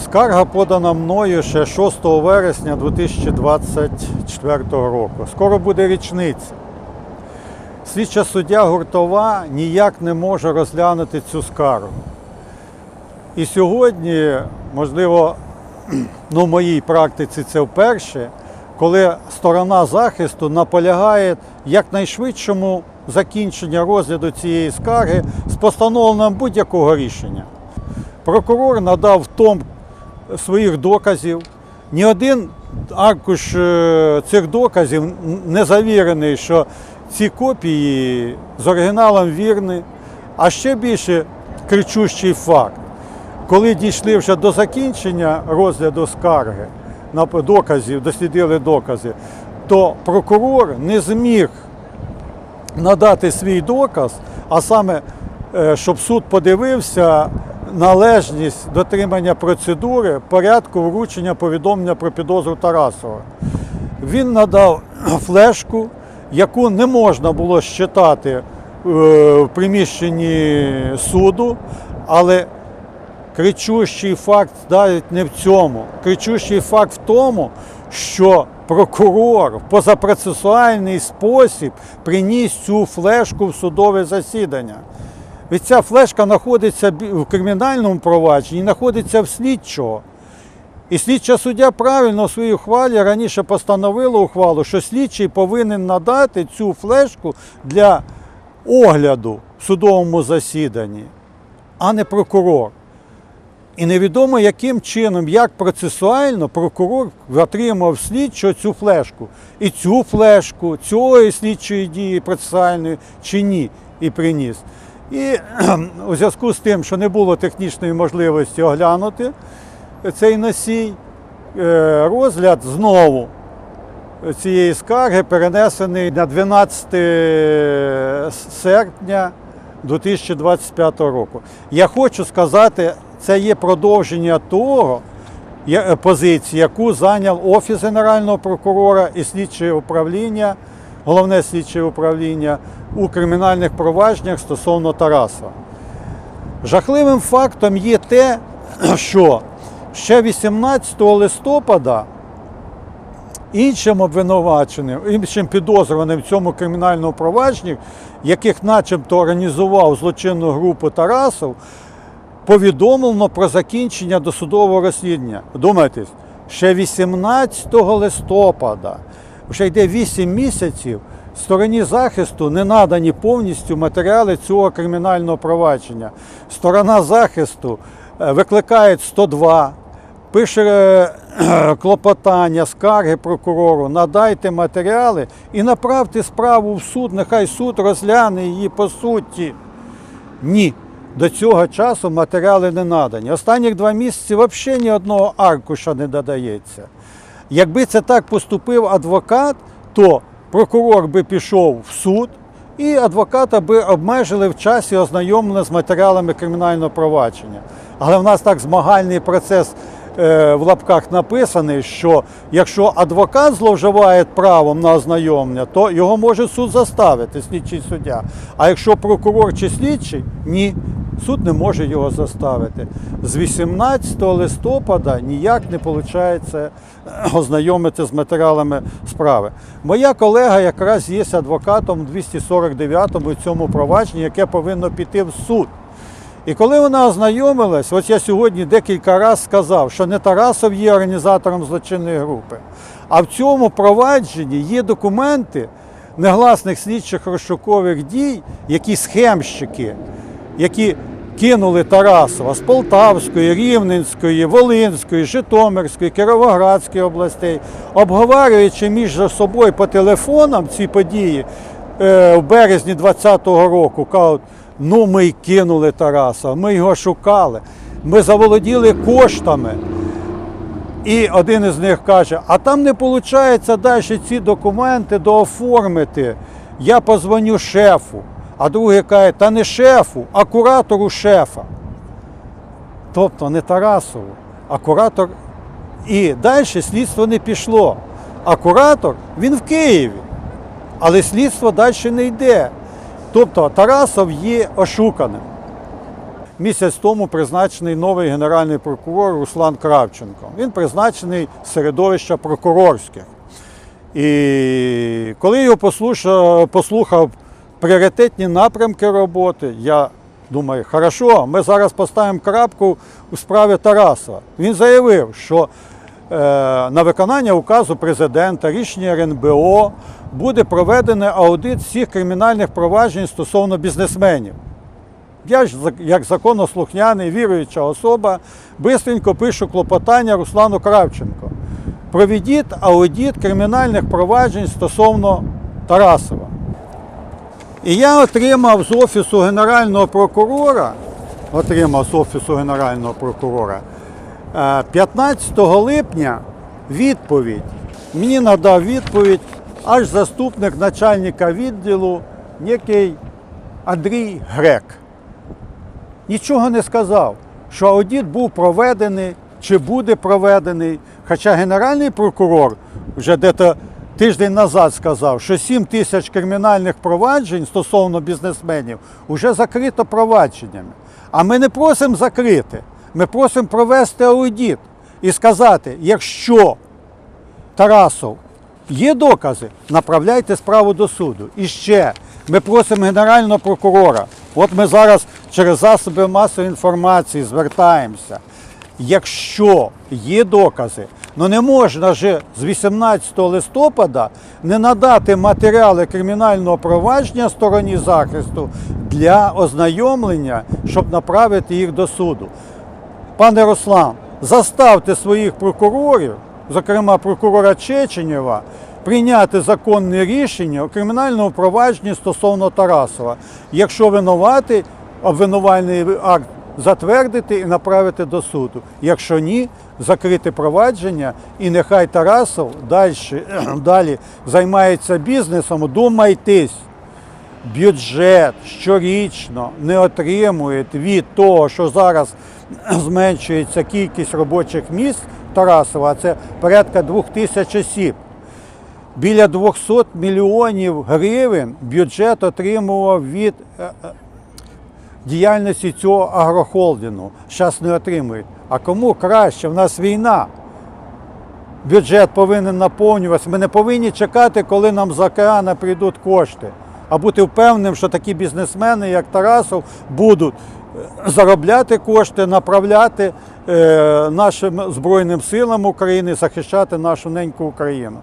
Скарга подана мною ще 6 вересня 2024 року. Скоро буде річниця. Слідча суддя Гуртова ніяк не може розглянути цю скаргу. І сьогодні, можливо, ну, в моїй практиці це вперше, коли сторона захисту наполягає якнайшвидшому закінчення розгляду цієї скарги з постановленням будь-якого рішення. Прокурор надав том своїх доказів. Ні один аркуш е, цих доказів не завірений, що ці копії з оригіналом вірні. А ще більше кричущий факт. Коли дійшли вже до закінчення розгляду скарги, на доказів, дослідили докази, то прокурор не зміг надати свій доказ, а саме, е, щоб суд подивився належність дотримання процедури порядку вручення повідомлення про підозру Тарасова. Він надав флешку, яку не можна було щитати е, в приміщенні суду, але кричущий факт навіть не в цьому. Кричущий факт в тому, що прокурор в позапроцесуальний спосіб приніс цю флешку в судове засідання. Від ця флешка знаходиться в кримінальному провадженні, знаходиться в слідчого. І слідча суддя правильно в своїй ухвалі раніше постановила ухвалу, що слідчий повинен надати цю флешку для огляду в судовому засіданні, а не прокурор. І невідомо, яким чином, як процесуально прокурор отримав слідчого цю флешку. І цю флешку, цієї слідчої дії процесуальної чи ні, і приніс. І у зв'язку з тим, що не було технічної можливості оглянути цей носій, е, розгляд знову цієї скарги перенесений на 12 серпня 2025 року. Я хочу сказати, це є продовження того позиції, яку зайняв Офіс Генерального прокурора і слідче управління, головне слідче управління у кримінальних провадженнях стосовно Тараса. Жахливим фактом є те, що ще 18 листопада іншим обвинуваченим, іншим підозрюваним в цьому кримінальному провадженні, яких начебто організував злочинну групу Тарасов, повідомлено про закінчення досудового розслідування. Думайтесь, ще 18 листопада, вже йде 8 місяців, стороні захисту не надані повністю матеріали цього кримінального провадження. Сторона захисту е, викликає 102, пише е, клопотання, скарги прокурору, надайте матеріали і направте справу в суд, нехай суд розгляне її по суті. Ні. До цього часу матеріали не надані. Останніх два місяці взагалі ні одного аркуша не додається. Якби це так поступив адвокат, то прокурор би пішов в суд і адвоката би обмежили в часі ознайомлення з матеріалами кримінального провадження. Але в нас так змагальний процес е, в лапках написаний, що якщо адвокат зловживає правом на ознайомлення, то його може суд заставити, слідчий суддя. А якщо прокурор чи слідчий, ні. Суд не може його заставити. З 18 листопада ніяк не виходить ознайомити з матеріалами справи. Моя колега якраз є адвокатом 249-му в цьому провадженні, яке повинно піти в суд. І коли вона ознайомилась, ось я сьогодні декілька разів сказав, що не Тарасов є організатором злочинної групи, а в цьому провадженні є документи негласних слідчих розшукових дій, які схемщики, які кинули Тарасова з Полтавської, Рівненської, Волинської, Житомирської, Кіровоградської областей, обговорюючи між собою по телефонам ці події е, в березні 2020 року, кажуть, ну ми й кинули Тараса, ми його шукали, ми заволоділи коштами. І один із них каже: а там не виходить далі ці документи дооформити. Я позвоню шефу. А другий каже, та не шефу, а куратору шефа. Тобто не Тарасову, а куратор. І далі слідство не пішло. А куратор він в Києві. Але слідство далі не йде. Тобто Тарасов є ошуканим. місяць тому призначений новий генеральний прокурор Руслан Кравченко. Він призначений з середовища прокурорських. І коли його послухав пріоритетні напрямки роботи, я думаю, хорошо, ми зараз поставимо крапку у справі Тарасова. Він заявив, що е, на виконання указу президента, рішення РНБО буде проведений аудит всіх кримінальних проваджень стосовно бізнесменів. Я ж як законослухняний, віруюча особа, бистренько пишу клопотання Руслану Кравченко. Проведіть аудит кримінальних проваджень стосовно Тарасова. І я отримав з Офісу Генерального прокурора, отримав з Офісу Генерального прокурора е, 15 липня відповідь. Мені надав відповідь аж заступник начальника відділу, некий Андрій Грек нічого не сказав, що аудит був проведений чи буде проведений. Хоча генеральний прокурор вже дето тиждень назад сказав, що 7 тисяч кримінальних проваджень стосовно бізнесменів вже закрито провадженнями. А ми не просимо закрити, ми просимо провести аудит і сказати, якщо Тарасов, є докази, направляйте справу до суду. І ще ми просимо Генерального прокурора. От ми зараз через засоби масової інформації звертаємося. Якщо є докази, ну не можна же з 18 листопада не надати матеріали кримінального провадження стороні захисту для ознайомлення, щоб направити їх до суду. Пане Руслан, заставте своїх прокурорів, зокрема прокурора Чеченєва, прийняти законне рішення у кримінальному провадженні стосовно Тарасова. Якщо винуватий, обвинувальний акт затвердити і направити до суду. Якщо ні, закрити провадження і нехай Тарасов далі, далі займається бізнесом, думайтесь бюджет щорічно не отримує від того, що зараз зменшується кількість робочих місць Тарасова, а це порядка двох тисяч осіб. Біля 200 мільйонів гривень бюджет отримував від е, е, діяльності цього агрохолдингу. Зараз не отримують. А кому краще? В нас війна. Бюджет повинен наповнюватися. Ми не повинні чекати, коли нам з океану прийдуть кошти, а бути впевненим, що такі бізнесмени, як Тарасов, будуть е, заробляти кошти, направляти е, нашим Збройним силам України, захищати нашу неньку Україну.